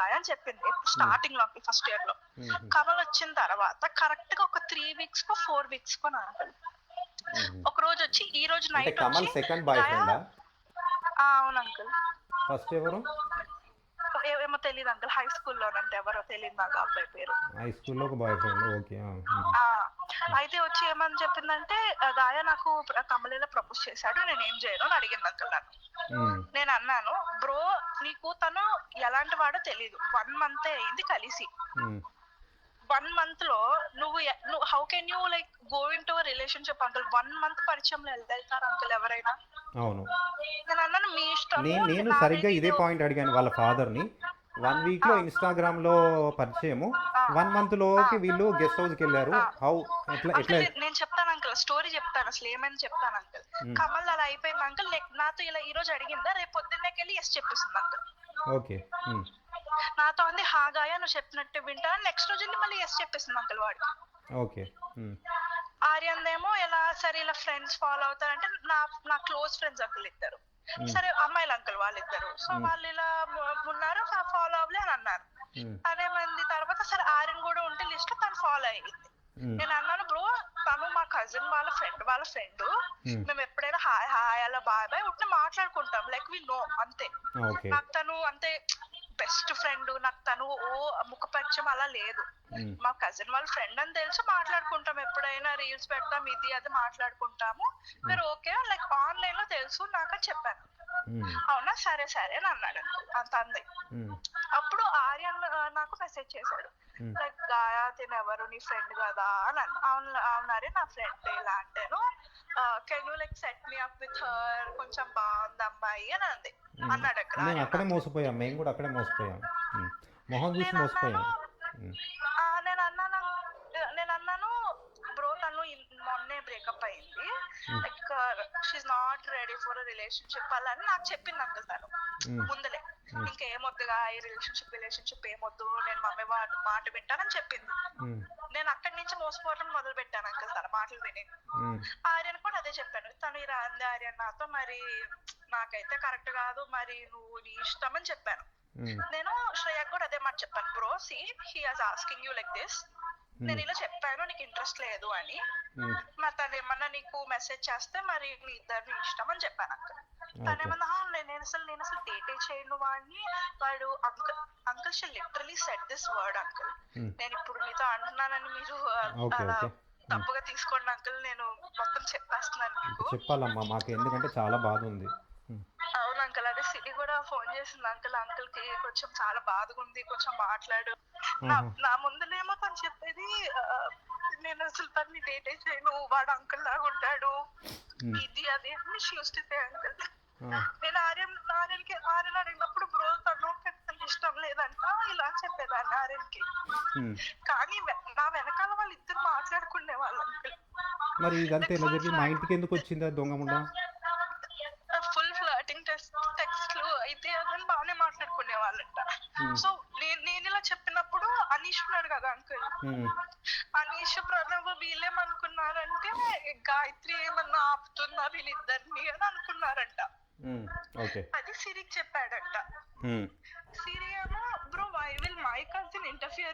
గాయ అని చెప్పింది. స్టార్టింగ్లో ఫస్ట్ ఇయర్లో. మ్మ్. కమల్ వచ్చిన తర్వాత కరెక్ట్గా ఒక త్రీ వీక్స్ కో ఫోర్ వీక్స్ కో నా మ్మ్. ఒక రోజు వచ్చి ఈ రోజు నైట్ కమల్ సెకండ్ బాయ్ ఫ్రెండా అవును అంకుల్ ఫస్ట్ ఎవరు? తెలియదు అంకుల్ హై స్కూల్లోనంటే ఎవరో తెలియదు నాకు అబ్బాయి పేరు. హై స్కూల్లో ఒక బాయ్ ఫ్రెండ్ ఓకే అయితే వచ్చి ఏమని చెప్పిందంటే గాయ నాకు కమలేలో ప్రపోజ్ చేశాడు నేను ఏం చేయను అని అడిగింది అంకుల్ నన్ను. మ్మ్. నేను అన్నాను బ్రో నీకు తను ఎలాంటి వాడో తెలియదు వన్ మంత్ అయింది కలిసి. వన్ మంత్లో నువ్వు నువ్వు how can you like go into relationship uncle one month పరిచయంలో వెళ్తారు అంకుల్ ఎవరైనా? అవును. నేను అన్నాను మీ ఇష్టం నేను సరిగ్గా ఇదే పాయింట్ అడిగాను వాళ్ళ ఫాదర్ని వన్ వీక్లో ఇన్స్టాగ్రామ్లో పరిచయము. వన్ మంత్లోకి వీళ్ళు గెస్ట్ హౌస్కి వెళ్ళారు. హౌ ఎట్లా ఎట్లా నేను చెప్తాను అంకుల్ స్టోరీ చెప్తాను. అసలు ఏమని చెప్తాను అంకుల్ మ్మ్. కమల్ అలా అయిపోయింది అంకుల్ నాతో ఇలా ఈ రోజు అడిగిందా? రేపు పొద్దున్నేకి వెళ్ళి ఎస్ చెప్పేసింది అంకుల్ ఓకే మ్మ్. నాతో అంది హాగాయ నువ్వు చెప్పినట్టు వింటా నెక్స్ట్ రోజు మళ్ళీ ఎస్ చెప్పేసింది అంకుల్ వాడికి. ఓకే మ్మ్. ఆర్యందేమో ఎలా సరే ఇలా ఫ్రెండ్స్ ఫాలో అవుతారంటే నా నా క్లోజ్ ఫ్రెండ్స్ అంకుల్ ఇద్దరు. సరే అమ్మాయిలు అంకుల్ వాళ్ళిద్దరు సో. వాళ్ళు ఇలా ఉన్నారు ఫాలో అవ్వలే అని అన్నారు మ్మ్. అదే మంది తర్వాత సరే ఆర్యన్ కూడా ఉంటే లిస్ట్ తను ఫాలో అయ్యింది. నేను అన్నాను బ్రో తను మా కజిన్ వాళ్ళ ఫ్రెండ్ వాళ్ళ ఫ్రెండ్ మ్మ్. ఎప్పుడైనా హాయ్ హాయ్ అలా బాయ్ బాయ్ ఉంటే మాట్లాడుకుంటాం లైక్ వి నో అంతే నాకు తను అంతే బెస్ట్ ఫ్రెండ్ నాకు తను ఓ ముఖపరిచయం అలా లేదు. మా కజిన్ వాళ్ళ ఫ్రెండ్ అని తెలిసి మాట్లాడుకుంటాం. ఎప్పుడైనా రీల్స్ పెడతాం ఇది అది మాట్లాడుకుంటాము. మీరు ఓకే లైక్ ఆన్లైన్లో తెలుసు నాకు చెప్పాను. అవునా? సరే సరే అని అన్నాడు. మ్మ్. అప్పుడు ఆర్యన్ నాకు మెసేజ్ చేశాడు. లైక్ గాయా తిన ఎవరు? నీ ఫ్రెండ్ కదా? అని అవును అవునరే నా ఫ్రెండ్ ఇలా అంటేను can you like set me up with her కొంచెం బాగుంది అమ్మాయి అని అంది మ్మ్. అన్నాడు అక్కడ మేము అక్కడే. మోసపోయాం మేము కూడా అక్కడే మోసపోయాం మ్మ్. మొహం చూసి నేను మోసపోయాం. ఆ, నేను అన్నాను నేను అన్నాను బ్రో తను మొన్నే బ్రేకప్ అయింది. Like she's not ready for relationship అలా అని నాకు చెప్పింది అంకుల్ తను. ముందలే. ఇంకేమొద్దుగా ఈ రిలేషన్షిప్ రిలేషన్షిప్ ఏమొద్దు నేను మమ్మీ మాట మాట వింటానని చెప్పింది. నేను అక్కడి నుంచి మోసపోవడం మొదలు పెట్టాను అంకుల్ తన మాటలు విని. ఆర్యన్ కూడా అదే చెప్పాను తను ఇలా అంది ఆర్యన్ నాతో మరి నాకైతే కరెక్ట్ కాదు మరి నువ్వు నీ ఇష్టం అని చెప్పాను. నేను శ్రేయకు కూడా అదే మాట చెప్పాను. Bro see he has asking you like this నేను ఇలా చెప్పాను నీకు ఇంట్రెస్ట్ లేదు అని. మరి తను ఏమన్నా నీకు మెసేజ్ చేస్తే మరి నీ ఇద్దరిని ఇష్టం అని చెప్పాను అక్కడ తను ఏమన్నా చేయను వాడిని వాడు uncle uncle she literally set this word uncle. నేను ఇప్పుడు మీతో అంటున్నానని మీరు తప్పుగా తీసుకోండి అంకుల్ నేను మొత్తం చెప్పేస్తున్నాను మీకు. చెప్పాలమ్మా మాకు ఎందుకంటే చాలా బాధ ఉంది. మ్మ్. అవును అంకుల్ అదే సిటీ కూడా ఫోన్ చేసింది అంకుల్ అంకుల్కి కొంచెం చాలా బాధగా ఉంది కొంచెం మాట్లాడు. నా. నా ముందులేమో తను చెప్పేది నేను అసలు తన్ని డేట్ చేయను వాడు అంకుల్ లాగా ఉంటాడు. మ్మ్. ఇది అది అని చూస్తే అంకుల్ ఆ. నేను ఆర్యన్ ఆర్యన్కి ఆర్యన్ అడిగినప్పుడు బ్రో తను తనకి ఇష్టం లేదంట మ్మ్. కానీ నా వెనకాల వాళ్ళు ఇద్దరు మాట్లాడుకునే వాళ్ళు. మరి ఇదంతా ఎలా జరిగింది? మా ఇంటికి ఎందుకు వచ్చింది దొంగ ముండా? ఫుల్ ఫ్లర్టింగ్ టెస్ట్ టెక్స్ట్లు అయితే అదని బాగానే మాట్లాడుకునే వాళ్ళంట. సో నేను నేను ఇలా చెప్పినప్పుడు అనీష్ ఉన్నాడు కదా అంకుల్. అనీష్ ప్రణవ్ వీళ్ళేమనుకున్నారంటే గాయత్రి ఏమన్నా ఆపుతుందా వీళ్ళిద్దరిని? అని అనుకున్నారంట. అది సిరికి చెప్పాడంట మ్మ్. సిరి ఏమో bro why will my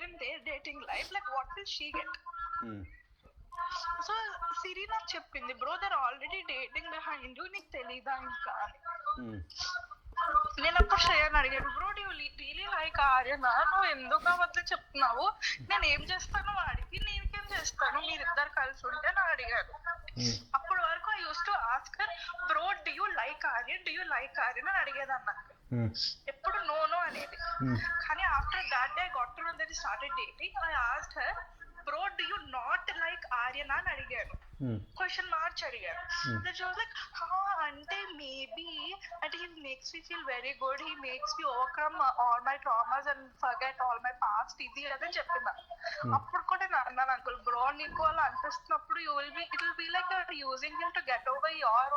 in there dating life like what will she get hmm. So Siri నాకు చెప్పింది bro they're already dating behind you నీకు తెలీదా ఇంకా? మ్మ్. నేను అప్పుడు శ్రేయని అడిగాను బ్రో యూ రియలీ లైక్ ఆర్యనా నువ్వు ఎందుకు అవద్దు చెప్తున్నావు? నేను ఏం చేస్తాను? వాడికి నేనేం చేస్తాను? మీరిద్దరు కలిసి ఉంటే నా అడిగాను మ్మ్. అప్పటి వరకు I use to ask her bro do you like Aryan do you like Aryan అని అడిగేదాన్ని నాకు. ఎప్పుడు నో నో అనేది మ్మ్. కానీ after that day got to know that started dating I ask her bro do you not like Aryan అని అడిగాను. Question mark. That like అంటే మేబీ అంటే he makes me feel very good he makes me overcome all my traumas and forget all my past ఇది అదే చెప్పిన Hmm. అప్పుడు కూడా నేను అన్నాను అంకుల్ బ్రో నీకు అలా అనిపిస్తున్నప్పుడు you will be it will be like your using him to get over your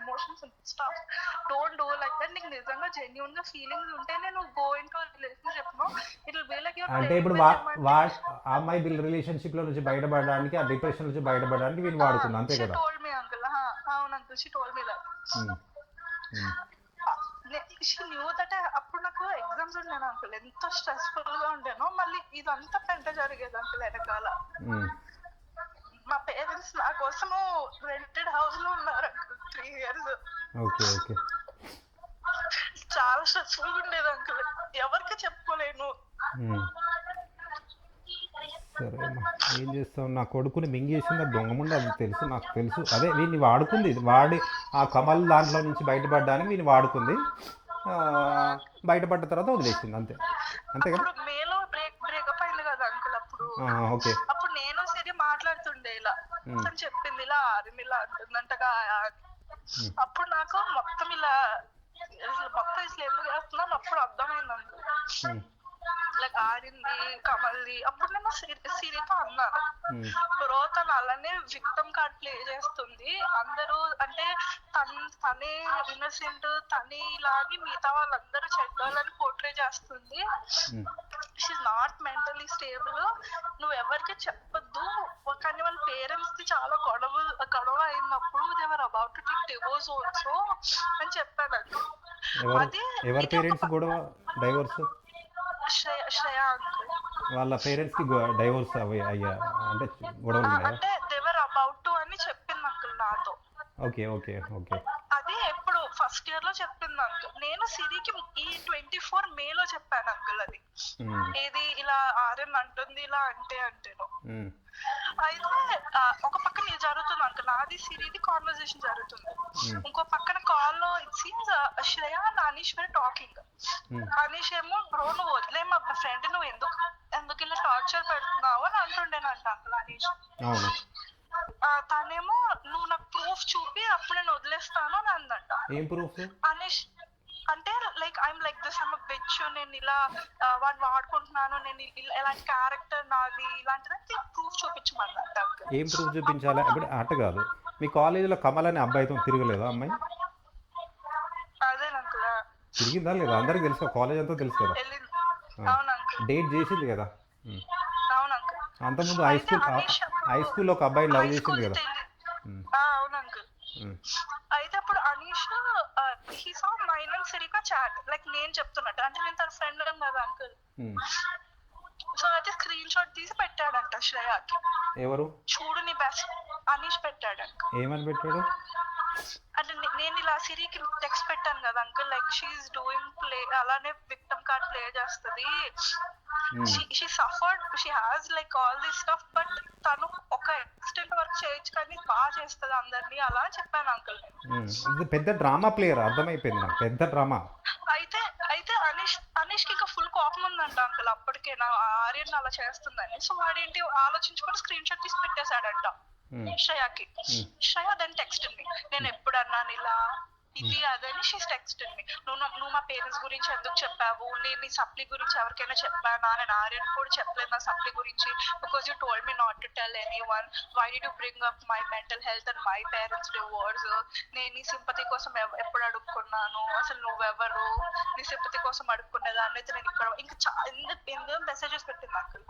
emotions stuff don't do like that నీకు నిజంగా జెన్యున్గా ఫీలింగ్స్ ఉంటే నేను go into relationship it will be like your అంటే ఇప్పుడు అమ్మాయి వీళ్ళ రిలేషన్షిప్లో నుంచి బయటపడడానికి ఆ డిప్రెషన్ నుంచి బయటపడడానికి వీళ్ళు వాడుకుంది అంతే కదా? టోల్డ్ మీ అంకుల్ అవును uncle she told me that. She knew that అప్పుడు నాకు ఎగ్జామ్స్ ఉండేను అంకుల్ ఎంత స్ట్రెస్ఫుల్గా ఉండేనో మళ్ళీ ఇదంతా పెంట జరిగేది అంకుల్ వెనకాల. ఉమ్. మా పేరెంట్స్ నా కోసము రెంటెడ్ హౌస్లో ఉన్నారు త్రీ ఇయర్స్ ఓకే ఓకే చాలా స్ట్రెస్ఫుల్ ఉండేది అంకుల్ ఎవరికి చెప్పుకోలేను ఏం చేస్తావు? నా కొడుకుని మింగేసింది? దొంగముండ? అది తెలుసు నాకు తెలుసు. అదే వీడిని వాడుకుంది. వాడి ఆ కమల్ దాంట్లో నుంచి బయటపడడానికి వీడిని వాడుకుంది. బయటపడ్డ తర్వాత వదిలేసింది అంతే. అంతే కదా? అప్పుడు మేలో బ్రేక్ బ్రేకప్ అయింది కదా అంకుల్ అప్పుడు. ఆ, ఓకే. అప్పుడు నేను సరే మాట్లాడుతుండే ఇలా. చెప్పింది ఇలా ఆర్మీ ఇలా అంటుందంటగా. అప్పుడు నాకు మొత్తం ఇలా మొత్తం ఇట్లా ఎందుకు చేస్తున్నాను అప్పుడు అర్థమైంది. లైక్ ఆరింది కమల్ది అప్పుడు నేను సిరి- సిరితో అన్నాను. బ్రో తను అలానే విక్టమ్ కార్డ్ ప్లే చేస్తుంది. అందరూ అంటే తన తనే ఇన్నోసెంట్ తనే ఇలాగే మిగతా వాళ్ళందరూ చెడ్డోళ్ళని పోర్ట్రే చేస్తుంది. షీఈ్ నాట్ మెంటలీ స్టేబుల్ నువ్వు ఎవరికి చెప్పొద్దు. కానీ వాళ్ళ పేరెంట్స్కి చాలా గొడవ గొడవ అయినప్పుడు they were about to take divorce also అని చెప్పాను. అది ఎవరి పేరెంట్స్ గొడవ? డైవర్స్ వాళ్ళ పేరెంట్స్కి డైవర్స్ అవి అయ్యా అంటే గొడవలు అంటే దేవర్ అబౌట్ టు అని చెప్పింది అంకుల్ నాతో. Okay okay okay. అది ఎప్పుడు ఫస్ట్ ఇయర్లో చెప్పింది అంకుల్ నేను సిరికి ఈ ట్వంటీ ఫోర్ మేలో చెప్పాను అంకుల్ అది. ఏది ఇలా ఆర్ఎన్ అంటుంది ఇలా అంటే అంటేను. అయితే ఒక పక్కన జరుగుతుంది అంకుల్ నాది సిరిది కాన్వర్సేషన్ జరుగుతుంది. ఇంకో పక్కన కాల్లో Shreya and Anish were talking. Anish ఏమో బ్రో నువ్వు వదిలే మా ఫ్రెండ్ నువ్వు ఎందుకు ఎందుకు ఇలా టార్చర్ పెడుతున్నావు? అని అంటుండేనంట ఆ, తనేమో నువ్వు నాకు ప్రూఫ్ చూపి అప్పుడు నేను వదిలేస్తాను అని అందంట. ఏం ప్రూఫ్ అనీష్ అంటే like I'm like this I'm bitch నేను ఇలా వాడిని వాడుకుంటున్నాను నేను ఇలా- ఇలాంటి క్యారెక్టర్ నాది ఇలాంటిది ప్రూఫ్ చూపించమన్నట్టు ఏం ప్రూఫ్ చూపించాలి? అట కాదు మీ కాలేజీలో కమల్ అనే అబ్బాయితో తిరగలేదా అమ్మాయి? తిరిగిందా లేదా? అందరికీ తెలుసు కాలేజ్ అంతా తెలుసు కదా. డేట్ చేసింది కదా? అంతకుముందు హై స్కూల్ హై స్కూల్లో ఒక అబ్బాయిని లవ్ చేసింది కదా. అయితే అప్పుడు Anish he saw mine and Sirca chat like నేను చెప్తున్నట్టు. అంటే నేను తన ఫ్రెండ్ కదా అంకుల్. సో అయితే స్క్రీన్ షాట్ తీసి పెట్టాడంట శ్రేయాకి. ఎవరు? చూడు నీ బెస్ట్ అనీష్ పెట్టాడంట. ఏమని పెట్టాడు? అంటే నే- నేను ఇలా సిరికి టెక్స్ట్ పెట్టాను కదా uncle like she's doing play అలానే విక్టమ్ కార్డ్ ప్లే చేస్తుంది. She suffered she has like all this stuff but తను ఒక ఎక్స్టెంట్ వర్క్ చేయొచ్చు కానీ బాగా చేస్తుంది అందరినీ అలా చెప్పాను అంకుల్ ఉమ్. ఇది పెద్ద డ్రామా ప్లేయర్ అర్థమైపోయింది నాకు. పెద్ద డ్రామా. అయితే అయితే అనీష్ అనీష్కి ఇంకా ఫుల్ కోపం ఉందంట అంకుల్ అప్పటికే నా ఆర్యన్ అలా చేస్తుందని. సో వాడేంటి ఆలోచించుకొని స్క్రీన్ షాట్ తీసి పెట్టేశాడంట. Um. Shreya then text me నేను ఎప్పుడు అన్నాను ఇలా ఇది అదని షీస్ టెక్స్ట్ మీ నువ్వు నా- నువ్వు మా పేరెంట్స్ గురించి ఎందుకు చెప్పావు? నేను నీ సప్లీ గురించి ఎవరికైనా చెప్పానా? నేను ఆర్యన్ కూడా చెప్పలేదు నా సప్లీ గురించి. Because you told me not to tell anyone why do you bring up my mental health and my parents divorce నేను నీ సింపతి కోసం ఎప్పుడు అడుక్కున్నాను? అసలు నువ్వెవరు? నీ సింపతి కోసం అడుక్కునేదాన్ని అయితే నేను ఇక్కడ ఇంకా ఎన్నో మెసేజెస్ పెట్టింది అంకుల్